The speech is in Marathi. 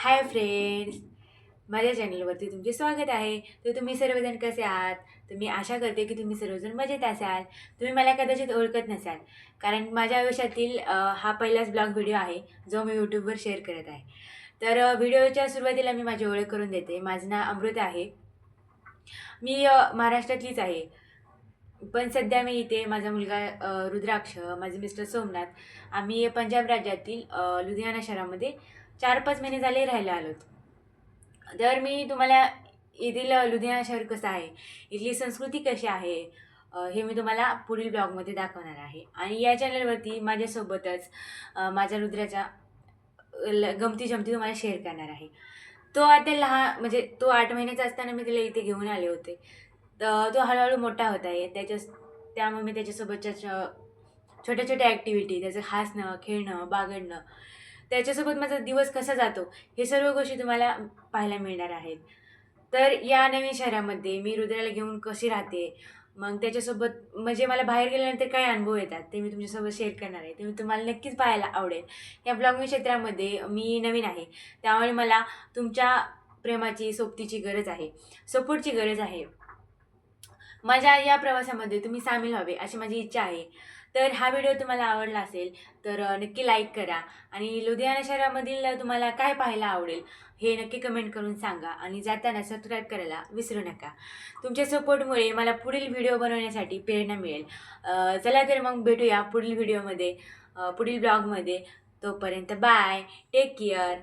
हाय फ्रेंड्स माझ्या चॅनलवरती तुमचे स्वागत आहे. तर तुम्ही सर्वजण कसे आहात? तर मी आशा करते की तुम्ही सर्वजण मजेत असाल. तुम्ही मला कदाचित ओळखत नसाल. कारण माझ्या आयुष्यातील हा पहिलाच ब्लॉग व्हिडिओ आहे जो मी यूट्यूबवर शेअर करत आहे. तर व्हिडिओच्या सुरुवातीला मी माझी ओळख करून देते. माझं नाव अमृत आहे. मी महाराष्ट्रातलीच आहे. पण सध्या मी इथे माझा मुलगा रुद्राक्ष माझे मिस्टर सोमनाथ. आम्ही पंजाब राज्यातील लुधियाना शहरामध्ये चार पाच महिने झाले राहायला आलोत तर मी तुम्हाला येथील लुधियाना शहर कसं आहे? इथली संस्कृती कशी आहे? हे मी तुम्हाला पुढील ब्लॉगमध्ये दाखवणार आहे. आणि या चॅनलवरती माझ्यासोबतच माझ्या रुद्राच्या ल- गमती जमती तुम्हाला शेअर करणार आहे. तो आता लहान म्हणजे तो आठ महिन्याचा असताना मी त्याला इथे घेऊन आले होते. तर तो हळूहळू मोठा होत आहे. त्याच्या त्यामुळे मी त्याच्यासोबतच्या छ- छोट्या छोट्या ॲक्टिव्हिटी त्याचं हसणं खेळणं बागडणं त्याच्यासोबत माझा दिवस कसा जातो हे सर्व गोष्टी तुम्हाला पाहायला मिळणार आहेत. तर या नवीन शहरामध्ये मी रुद्राला घेऊन कशी राहते मग त्याच्यासोबत म्हणजे मला बाहेर गेल्यानंतर काय अनुभव येतात ते मी तुमच्यासोबत शेअर करणार आहे. ते मी तुम्हाला नक्कीच पाहायला आवडेल. या ब्लॉगिंग क्षेत्रामध्ये मी नवीन आहे त्यामुळे मला तुमच्या प्रेमाची सोबतीची गरज आहे सपोर्टची गरज आहे. माझ्या या प्रवासामध्ये तुम्ही सामील व्हावे अशी माझी इच्छा आहे. तर हा व्हिडिओ तुम्हाला आवडला असेल तर नक्की लाईक करा. आणि लुधियाना शहरामधील तुम्हाला काय पाहायला आवडेल हे नक्की कमेंट करून सांगा. आणि जाताना सबस्क्राईब करायला विसरू नका. तुमच्या सपोर्टमुळे मला पुढील व्हिडिओ बनवण्यासाठी प्रेरणा मिळेल. चला तर मग भेटूया पुढील व्हिडिओमध्ये पुढील ब्लॉगमध्ये तोपर्यंत बाय टेक केअर